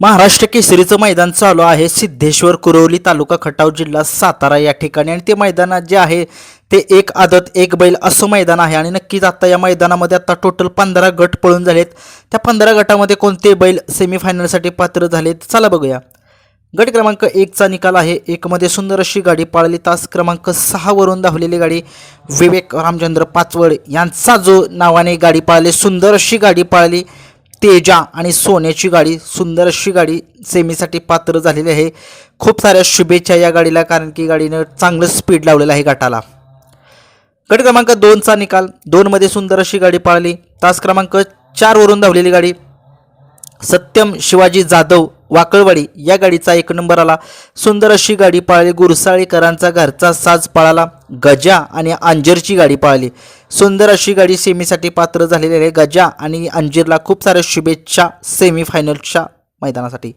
महाराष्ट्र केसरीचं मैदान चालू आहे. सिद्धेश्वर कुरवली तालुका खटाव जिल्हा सातारा या ठिकाणी. आणि ते मैदानात जे आहे ते एक आदत एक बैल असं मैदान आहे. आणि नक्कीच आता या मैदानामध्ये आता टोटल पंधरा गट पळून झालेत. त्या पंधरा गटामध्ये कोणते बैल सेमीफायनलसाठी पात्र झालेत चला बघूया. गट क्रमांक एकचा निकाल आहे. एकमध्ये सुंदर अशी गाडी पाळली. तास क्रमांक सहावरून धावलेली गाडी विवेक रामचंद्र पाचवड यांचा जो नावाने गाडी पाळली सुंदर अशी गाडी पाळली. तेजा आणि सोन्याची गाडी सुंदर अशी गाडी सेमीसाठी पात्र झालेली आहे. खूप साऱ्या शुभेच्छा या गाडीला कारण की गाडीनं चांगलं स्पीड लावलेलं आहे गटाला गट क्रमांक दोनचा निकाल. दोनमध्ये सुंदर अशी गाडी पाळली. तास क्रमांक चारवरून धावलेली गाडी सत्यम शिवाजी जाधव वाकळवाडी या गाडीचा एक नंबर आला. सुंदर अशी गाडी पाळली. गुरसाळीकरांचा घरचा साज पळाला. गजा आणि अंजीरची गाडी पाळली. सुंदर अशी गाडी सेमीसाठी पात्र झालेली आहे. गजा आणि अंजीरला खूप साऱ्या शुभेच्छा सेमीफायनलच्या मैदानासाठी.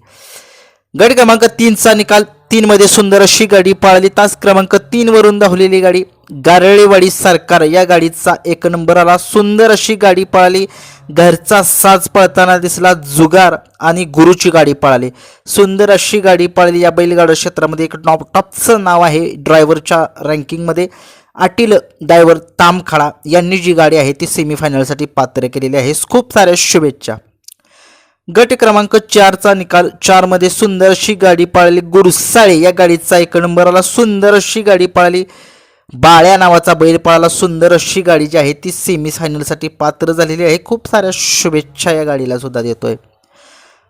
गट क्रमांक तीनचा निकाल तीनमध्ये सुंदर अशी गाडी पाळली. तास क्रमांक तीनवरून धावलेली गाडी गारळेवाडी सरकार. या गाडीचा एक नंबर आला. सुंदर अशी गाडी पळाली. घरचा साज पळताना दिसला जुगार आणि गुरुची गाडी पळाली. सुंदर अशी गाडी पळाली. या बैलगाडा क्षेत्रामध्ये एक टॉप टॉपचं नाव आहे ड्रायव्हरच्या रँकिंगमध्ये. अटील डायव्हर तामखाडा यांनी जी गाडी आहे ती सेमीफायनलसाठी पात्र केलेली आहे. खूप साऱ्या शुभेच्छा. गट क्रमांक चारचा निकाल. चारमध्ये सुंदर अशी गाडी पाळली. गुरुसाळे या गाडीचा एक नंबर आला सुंदर अशी गाडी पाळली. बाळ्या नावाचा बैल पाळाला. सुंदर अशी गाडी जी आहे ती सेमी फायनलसाठी पात्र झालेली आहे. खूप साऱ्या शुभेच्छा या गाडीला सुद्धा देतोय.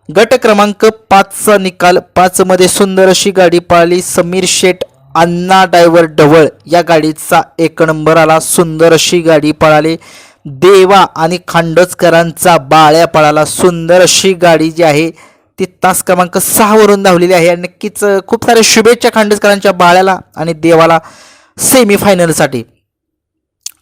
गट क्रमांक पाचचा निकाल. पाचमध्ये सुंदर अशी गाडी पाळली. समीर शेठ अण्णा डायव्हर ढवळ या गाडीचा एक नंबर आला सुंदर अशी गाडी पळाली. देवा आणि खांडोचकरांचा बाळ्या पळाला. सुंदर अशी गाडी जी आहे ती तास क्रमांक सहावरून धावलेली आहे. आणि नक्कीच खूप साऱ्या शुभेच्छा खांडोचकरांच्या बाळ्याला आणि देवाला सेमीफायनलसाठी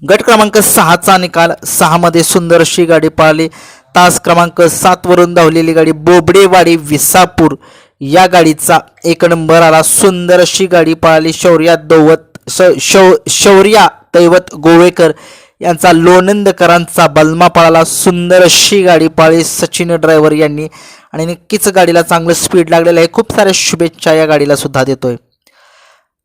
गट क्रमांक सहाचा निकाल. सहामध्ये सुंदर अशी गाडी पळाली. तास क्रमांक सातवरून धावलेली गाडी बोबडेवाडी विसापूर. या गाडीचा एक नंबर आला. सुंदर अशी गाडी पळाली. शौर्या दौवत श- शौ शौर्या दैवत गोवेकर. यांचा लोणंदकरांचा बलमा पळाला. सुंदर अशी गाडी पाळी सचिन ड्रायव्हर यांनी. आणि नक्कीच गाडीला चांगलं स्पीड लागलेलं आहे. खूप साऱ्या शुभेच्छा या गाडीला सुद्धा देतोय.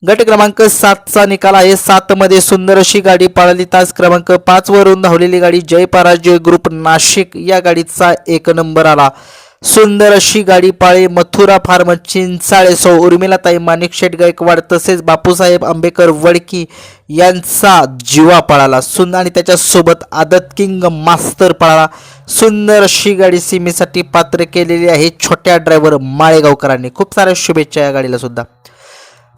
गट क्रमांक सातचा निकाल आहे. सातमध्ये सुंदर अशी गाडी पाळली. तास क्रमांक पाचवरून धावलेली गाडी जय पराजय ग्रुप नाशिक या गाडीचा एक नंबर आला. सुंदर अशी गाडी पाळी मथुरा फार्म चिंचाळे सौ उर्मिलाताई माणिक शेट गायकवाड तसेच बापूसाहेब आंबेकर वडकी यांचा जीवा पळाला. सुंदर आणि त्याच्यासोबत आदत किंग मास्तर पळाला. सुंदर अशी गाडी सीमेसाठी पात्र केलेली आहे छोट्या ड्रायव्हर माळेगावकरांनी. खूप साऱ्या शुभेच्छा या गाडीला सुद्धा.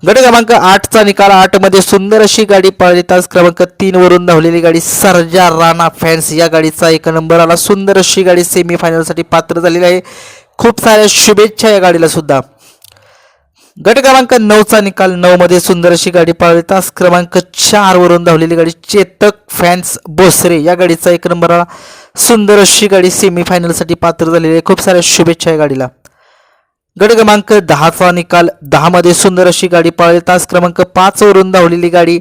गट क्रमांक आठचा निकाल. आठमध्ये सुंदर अशी गाडी पळाली. तास क्रमांक तीन वरून धावलेली गाडी सर्जा राणा फॅन्स. या गाडीचा एक नंबर आला. सुंदर अशी गाडी सेमीफायनलसाठी पात्र झालेली आहे. खूप साऱ्या शुभेच्छा या गाडीला सुद्धा. गट क्रमांक नऊचा निकाल. नऊमध्ये सुंदर अशी गाडी पळाली. तास क्रमांक चार वरून धावलेली गाडी चेतक फॅन्स बोसरे. या गाडीचा एक नंबर आला. सुंदर अशी गाडी सेमीफायनलसाठी पात्र झालेली आहे. खूप साऱ्या शुभेच्छा या गाडीला. गट क्रमांक दहाचा निकाल. दहामध्ये सुंदर अशी गाडी पळाली. तास क्रमांक पाच वरून धावलेली गाडी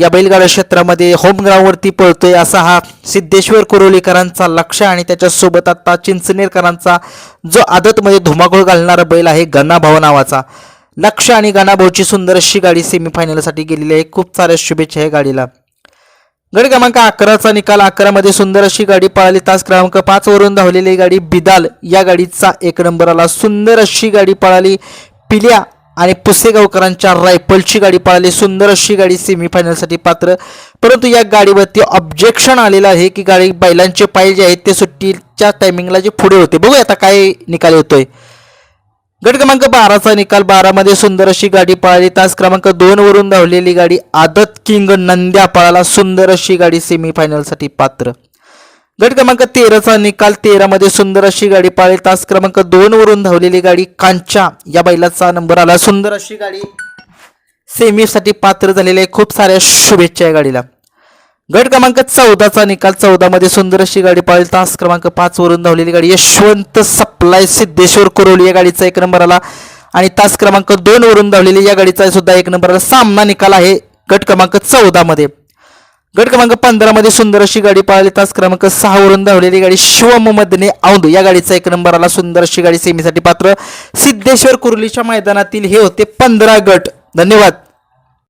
या बैलगाडा क्षेत्रामध्ये होम ग्राउंडवरती पळतोय असा हा सिद्धेश्वर कुरोलीकरांचा लक्ष आणि त्याच्यासोबत आता चिंचनेरकरांचा जो आदतमध्ये धुमाकूळ घालणारा बैल आहे गणाभाऊ नावाचा. लक्ष आणि गणाभाऊची सुंदर अशी गाडी सेमीफायनलसाठी गेलेली आहे. खूप साऱ्या शुभेच्छा या गाडीला. गट क्रमांक अकराचा निकाल. अकरामध्ये सुंदर अशी गाडी पळाली. तास क्रमांक पाच वरून धावलेली गाडी बिदाल. या गाडीचा एक नंबर आला. सुंदर अशी गाडी पळाली. पिल्या आणि पुसेगावकरांच्या रायफलची गाडी पळाली. सुंदर अशी गाडी सेमीफायनलसाठी पात्र. परंतु या गाडीवरती ऑब्जेक्शन आलेलं आहे की गाडी बैलांचे पाय जे आहेत ते सुट्टीच्या टायमिंगला जे पुढे होते. बघूया आता काय निकाल येतोय गट क्रमांक बाराचा निकाल. बारामध्ये सुंदर अशी गाडी पळाली. तास क्रमांक दोन वरून धावलेली गाडी आदत किंग नंद्या पळाला सुंदर अशी गाडी सेमीफायनलसाठी पात्र. गट क्रमांक तेराचा निकाल. तेरामध्ये सुंदर अशी गाडी पळाली. तास क्रमांक दोन वरून धावलेली गाडी कांचा. या बैलाचा नंबर आला. सुंदर अशी गाडी सेमीसाठी पात्र झालेली आहे. खूप साऱ्या शुभेच्छा या गाडीला. गट क्रमांक चौदाचा निकाल. चौदामध्ये सुंदर अशी गाडी पाळली. तास क्रमांक पाच वरून धावलेली गाडी यशवंत सप्लाय सिद्धेश्वर कुरोली या गाडीचा एक नंबर आला. आणि तास क्रमांक दोन वरून धावलेली या गाडीचा सुद्धा एक नंबर आला. सामना निकाल आहे गट क्रमांक चौदामध्ये. गट क्रमांक पंधरामध्ये सुंदर अशी गाडी पाळली. तास क्रमांक सहा वरून धावलेली गाडी शिवमदने औंध या गाडीचा एक नंबर आला. सुंदर अशी गाडी सेमीसाठी पात्र सिद्धेश्वर कुर्लीच्या मैदानातील हे होते पंधरा गट. धन्यवाद.